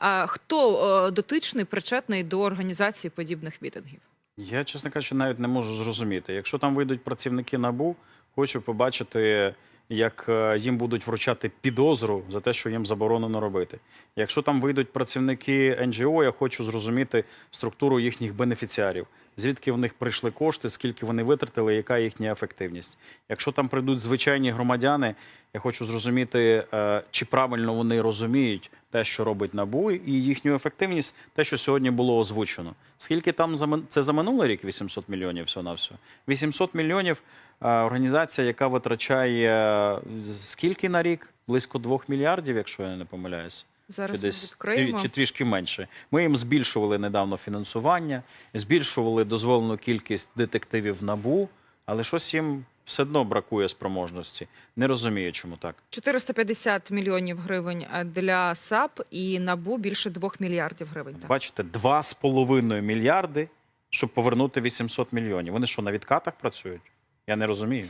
А хто е, дотичний, причетний до організації подібних мітингів? Я, чесно кажучи, навіть не можу зрозуміти. Якщо там вийдуть працівники НАБУ, хочу побачити, як е, їм будуть вручати підозру за те, що їм заборонено робити. Якщо там вийдуть працівники НГО, я хочу зрозуміти структуру їхніх бенефіціарів, звідки в них прийшли кошти, скільки вони витратили, яка їхня ефективність. Якщо там прийдуть звичайні громадяни, я хочу зрозуміти, е, чи правильно вони розуміють те, що робить НАБУ, і їхню ефективність, те, що сьогодні було озвучено. Скільки там за це за минулий рік 800 мільйонів всього на все? 800 мільйонів е, організація, яка витрачає е, скільки на рік? Близько 2 мільярдів, якщо я не помиляюсь. Зараз чи десь відкриємо. трі- чи трішки менше. Ми їм збільшували недавно фінансування, збільшували дозволену кількість детективів НАБУ, але щось їм все одно бракує спроможності. Не розумію, чому так. 450 мільйонів гривень е, для САП і НАБУ більше 2 мільярдів гривень. Так. Бачите, 2,5 мільярди, щоб повернути 800 мільйонів. Вони що, на відкатах працюють? Я не розумію.